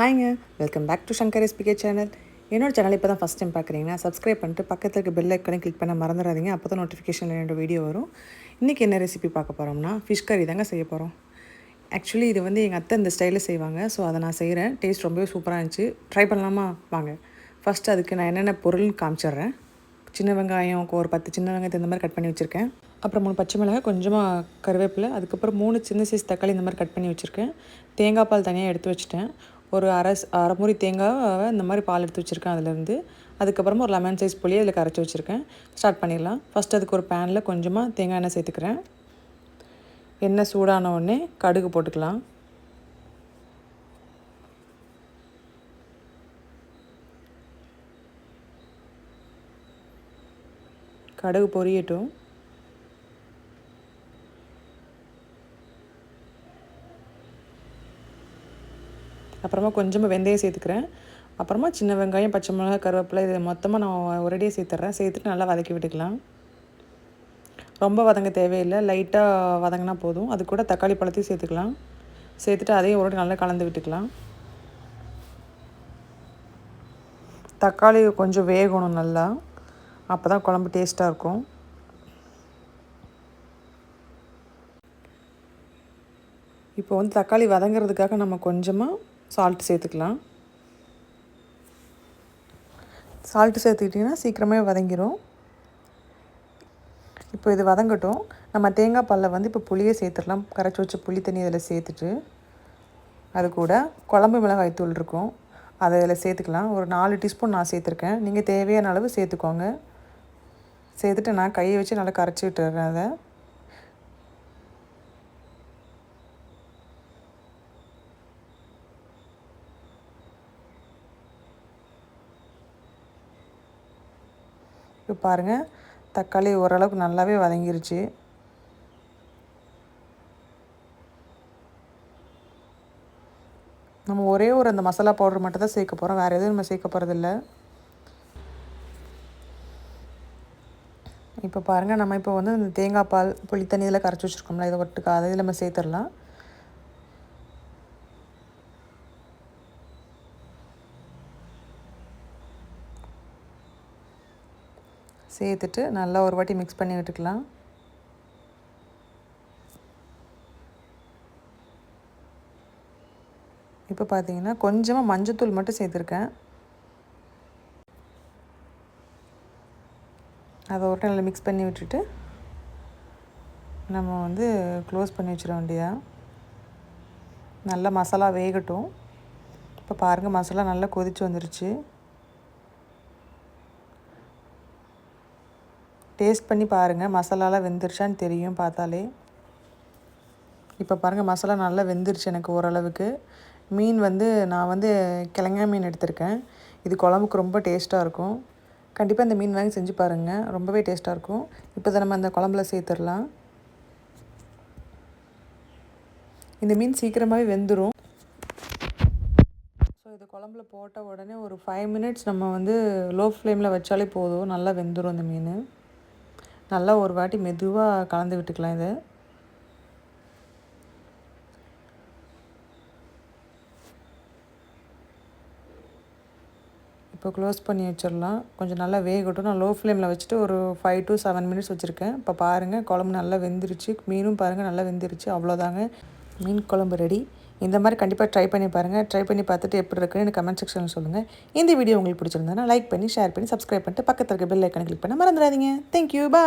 ஹாய்ங்க welcome back to Shankar SPK channel என்னோட channel இப்போ தான் ஃபஸ்ட் டைம் பார்க்குறீங்கன்னா சப்ஸ்கிரைப் பண்ணிட்டு பக்கத்தில் இருக்க பெல் ஐக்கனை கிளிக் பண்ண மறந்துடாதீங்க. அப்போ தான் நோட்டிஃபிகேஷனில் ரெண்டு வீடியோ வரும். இன்றைக்கி என்ன ரெசிபி பார்க்க போகிறோம்னா ஃபிஷ் கறி தாங்க செய்ய போகிறோம் ஆக்சுவலி இது வந்து எங்கள் அத்தை இந்த ஸ்டைலில் செய்வாங்க. ஸோ அதை நான் செய்கிறேன் டேஸ்ட் ரொம்பவே சூப்பராக இருந்துச்சு. ட்ரை பண்ணலாமா? வாங்க. ஃபஸ்ட்டு அதுக்கு நான் என்னென்ன பொருள்னு காமிச்சிடுறேன். சின்ன வெங்காயம் ஒரு பத்து சின்ன வெங்காயத்தை இந்த மாதிரி கட் பண்ணி வச்சுருக்கேன். அப்புறம் மூணு பச்சை மிளகாய் கொஞ்சமாக கருவேப்பிலை. அதுக்கப்புறம் மூணு சின்ன சைஸ் தக்காளி இந்த மாதிரி கட் பண்ணி வச்சுருக்கேன். தேங்காய் பால் தனியாக எடுத்து வச்சுட்டேன். ஒரு அரை அரைமுறி தேங்காவை இந்த மாதிரி பால் எடுத்து வச்சுருக்கேன் அதுலேருந்து. அதுக்கப்புறமா ஒரு லெமன் சைஸ் புளியை அதில் கரைச்சி வச்சுருக்கேன். ஸ்டார்ட் பண்ணிடலாம். ஃபஸ்ட் அதுக்கு ஒரு பேனில் கொஞ்சமாக தேங்காய் எண்ணெய் சேர்த்துக்கிறேன். எண்ணெய் சூடான உடனே கடுகு போட்டுக்கலாம். கடுகு பொரியட்டும். அப்புறமா கொஞ்சமாக வெந்தயம் சேர்த்துக்கிறேன். அப்புறமா சின்ன வெங்காயம் பச்சை மிளகாய் கருவேப்பிலை இது மொத்தமாக நான் ஒரேடியாக சேர்த்துட்றேன் சேர்த்துட்டு நல்லா வதக்கி விட்டுக்கலாம். ரொம்ப வதங்க தேவையில்லை. லைட்டாக வதங்கினா போதும். அது கூட தக்காளி பழத்தையும் சேர்த்துக்கலாம். சேர்த்துட்டு அதையும் ஒரு நல்லா கலந்து விட்டுக்கலாம். தக்காளி கொஞ்சம் வேகணும் நல்லா. அப்போ தான் குழம்பு டேஸ்ட்டாக இருக்கும். இப்போ வந்து தக்காளி வதங்கிறதுக்காக நம்ம கொஞ்சமாக சால்ட் சேர்த்துக்கலாம். சால்ட்டு சேர்த்துக்கிட்டிங்கன்னா சீக்கிரமே வதங்கிடும் இப்போ இது வதங்கட்டும். நம்ம தேங்காய் பாலில் வந்து இப்போ புளியை சேர்த்துடலாம். கரைச்சி வச்ச புளி தண்ணி அதில் சேர்த்துட்டு அது கூட குழம்பு மிளகாய் தூள் இருக்கும். அதை அதில் சேர்த்துக்கலாம். ஒரு நாலு டீஸ்பூன் நான் சேர்த்துருக்கேன். நீங்கள் தேவையான அளவு சேர்த்துக்கோங்க. சேர்த்துட்டு நான் கையை வச்சு நல்லா கரைச்சி விட்டுறேன் அதை. இப்போ பாருங்கள் தக்காளி ஓரளவுக்கு நல்லாவே வதங்கிருச்சு. நம்ம ஒரே ஒரு அந்த மசாலா பவுடர் மட்டும் தான் சேர்க்க போகிறோம் வேறு எதுவும் நம்ம சேர்க்க போகிறதில்ல இப்போ பாருங்கள் நம்ம இப்போ வந்து இந்த தேங்காய் பால் புளி தண்ணி இதில் கரைச்சி வச்சுருக்கோம்ல இதை ஒட்டுக்கா அதை இதில் நம்ம சேர்த்துடலாம். சேர்த்துட்டு நல்லா ஒரு வாட்டி மிக்ஸ் பண்ணி விட்டுக்கலாம். இப்போ பார்த்தீங்கன்னா கொஞ்சமாக மஞ்சத்தூள் மட்டும் சேர்த்துருக்கேன். அதை ஒரு நல்லா மிக்ஸ் பண்ணி விட்டுட்டு நம்ம வந்து க்ளோஸ் பண்ணி வச்சிட வேண்டியதான் நல்லா மசாலா வேகட்டும். இப்போ பாருங்கள் மசாலா நல்லா கொதிச்சு வந்துருச்சு. டேஸ்ட் பண்ணி பாருங்கள் மசாலாலாம் வெந்துருச்சான்னு தெரியும் பார்த்தாலே. இப்போ பாருங்கள் மசாலா நல்லா வெந்துருச்சு எனக்கு ஓரளவுக்கு. மீன் வந்து நான் வந்து கிழங்கா மீன் எடுத்திருக்கேன். இது குழம்புக்கு ரொம்ப டேஸ்ட்டாக இருக்கும். கண்டிப்பாக இந்த மீன் வாங்கி செஞ்சு பாருங்கள் ரொம்பவே டேஸ்ட்டாக இருக்கும். இப்போ தான் நம்ம அந்த குழம்புல சேர்த்துடலாம். இந்த மீன் சீக்கிரமாகவே வெந்துடும் ஸோ இது குழம்புல போட்ட உடனே ஒரு ஃபைவ் மினிட்ஸ் நம்ம வந்து லோ ஃப்ளேமில் வச்சாலே போதும். நல்லா வெந்துடும் இந்த மீன். நல்லா ஒரு வாட்டி மெதுவாக கலந்து விட்டுக்கலாம் இதை. இப்போ க்ளோஸ் பண்ணி வச்சிடலாம். கொஞ்சம் நல்லா வேகட்டும். நான் லோ ஃப்ளேமில் வச்சுட்டு ஒரு ஃபைவ் டு செவன் மினிட்ஸ் வச்சுருக்கேன். இப்போ பாருங்கள் குழம்பு நல்லா வெந்துருச்சு. மீனும் பாருங்கள் நல்லா வெந்துருச்சு. அவ்வளோதாங்க. மீன் குழம்பு ரெடி இந்த மாதிரி கண்டிப்பாக ட்ரை பண்ணி பாருங்கள் ட்ரை பண்ணி பார்த்துட்டு எப்படி இருக்குன்னு எனக்கு கமெண்ட் செக்ஷனில் சொல்லுங்கள் இந்த வீடியோ உங்களுக்கு பிடிச்சிருந்தேன்னா லைக் பண்ணி ஷேர் பண்ணி சப்ஸ்கிரைப் பண்ணிட்டு பக்கத்தில் இருக்க பெல் ஐக்கனை கிளிக் பண்ண மறந்துடாதீங்க. தேங்க்யூ பா